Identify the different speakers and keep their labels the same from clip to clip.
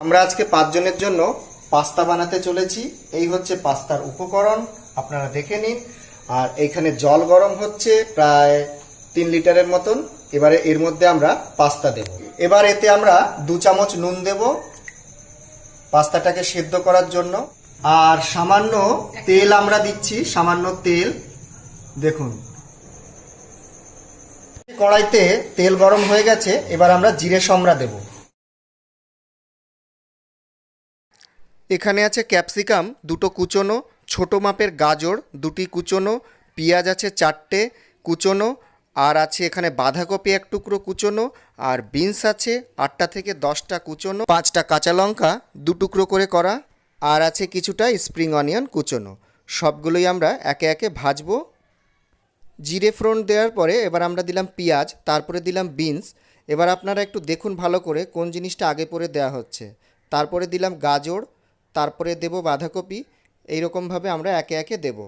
Speaker 1: আমরা আজকে পাঁচজনের জন্য পাস্তা বানাতে চলেছি। এই হচ্ছে পাস্তার উপকরণ, আপনারা দেখে নিন। আর এইখানে জল গরম হচ্ছে প্রায় তিন লিটারের মতন। এবারে এর মধ্যে আমরা পাস্তা দেব। এবার এতে আমরা দু চামচ নুন দেব পাস্তাটাকে সেদ্ধ করার জন্য। আর সামান্য তেল আমরা দিচ্ছি, সামান্য তেল। দেখুন। কড়াইতে তেল গরম হয়ে গেছে, এবার আমরা জিরে সমরা দেব। এখানে আছে ক্যাপসিকাম, দুটো কুচোনো, ছোট মাপের গাজর, দুটি কুচোনো, পেঁয়াজ আছে চারটে কুচোনো, আর আছে এখানে বাঁধাকপি এক টুকরো কুচোনো, আর বিনস আছে আটটা থেকে দশটা কুচোনো, পাঁচটা কাঁচা লঙ্কা, দু টুকরো করে করা, আর আছে কিছুটা স্প্রিং অনিয়ন কুচোনো। সবগুলোই আমরা একে একে ভাজবো। জিরে ফোড়ন দেওয়ার পরে এবার আমরা দিলাম পেঁয়াজ, তারপরে দিলাম বিনস। এবার আপনারা একটু দেখুন ভালো করে কোন জিনিসটা আগে পরে দেওয়া হচ্ছে। তারপরে দিলাম গাজর তারপরে দেব বাঁধাকপি এই এইরকমভাবে আমরা একে একে দেব।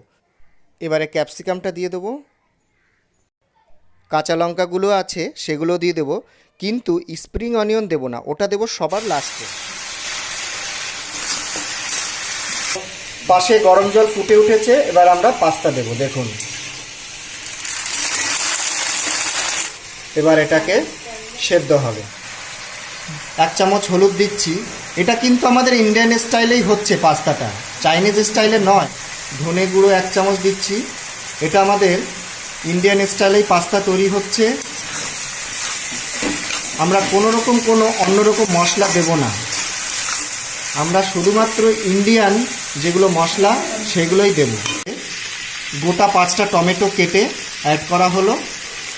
Speaker 1: এবারে ক্যাপসিকামটা দিয়ে দেবো। কাঁচা লঙ্কাগুলো আছে, সেগুলো দিয়ে দেবো। কিন্তু স্প্রিং অনিয়ন দেবো না, ওটা দেবো সবার লাস্টে। পাশে গরম জল ফুটে উঠেছে, এবার আমরা পাস্তা দেব, দেখুন। এবার এটাকে সেদ্ধ হবে। এক চামচ হলুদ দিচ্ছি। এটা কিন্তু আমাদের ইন্ডিয়ান স্টাইলেই হচ্ছে পাস্তাটা। চাইনিজ স্টাইলে নয়। ধনে গুঁড়ো এক চামচ দিচ্ছি। এটা আমাদের ইন্ডিয়ান স্টাইলেই পাস্তা তৈরি হচ্ছে। আমরা কোনো রকম কোনো অন্যরকম মশলা দেব না। আমরা শুধুমাত্র ইন্ডিয়ান যেগুলো মশলা, সেগুলোই দেব। গোটা পাঁচটা টমেটো কেটে অ্যাড করা হলো।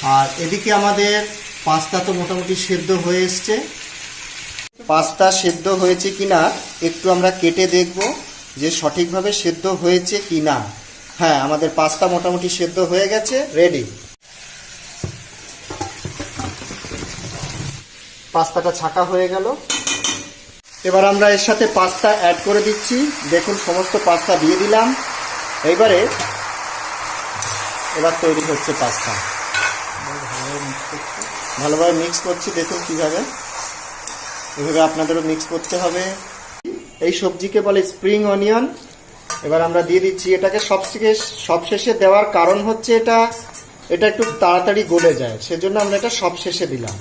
Speaker 1: আর এদিকে আমাদের পাস্তা তো মোটামুটি সেদ্ধ হয়ে এসছে। পাস্তা সেদ্ধ হয়েছে কিনা একটু আমরা কেটে দেখব যে সঠিকভাবে সেদ্ধ হয়েছে কি না হ্যাঁ আমাদের পাস্তা মোটামুটি সেদ্ধ হয়ে গেছে রেডি পাস্তাটা ছাকা হয়ে গেল। এবার আমরা এর সাথে পাস্তা অ্যাড করে দিচ্ছি। দেখুন, সমস্ত পাস্তা দিয়ে দিলাম। এইবারে এবার তৈরি হচ্ছে পাস্তা। ভালোভাবে মিক্স করছি। দেখুন কীভাবে। এভাবে আপনাদেরও মিক্স করতে হবে। এই সবজিকে বলে স্প্রিং অনিয়ন এবার আমরা দিয়ে দিচ্ছি এটাকে সব থেকে সবশেষে দেওয়ার কারণ হচ্ছে এটা এটা একটু তাড়াতাড়ি গলে যায়, সেজন্য আমরা এটা সব শেষে দিলাম।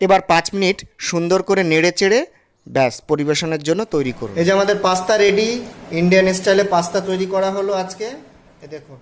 Speaker 1: এবার পাঁচ মিনিট সুন্দর করে নেড়ে চেড়ে ব্যাস, পরিবেশনের জন্য তৈরি করুন। এই যে আমাদের পাস্তা রেডি ইন্ডিয়ান স্টাইলে পাস্তা তৈরি করা হলো আজকে। এ দেখুন।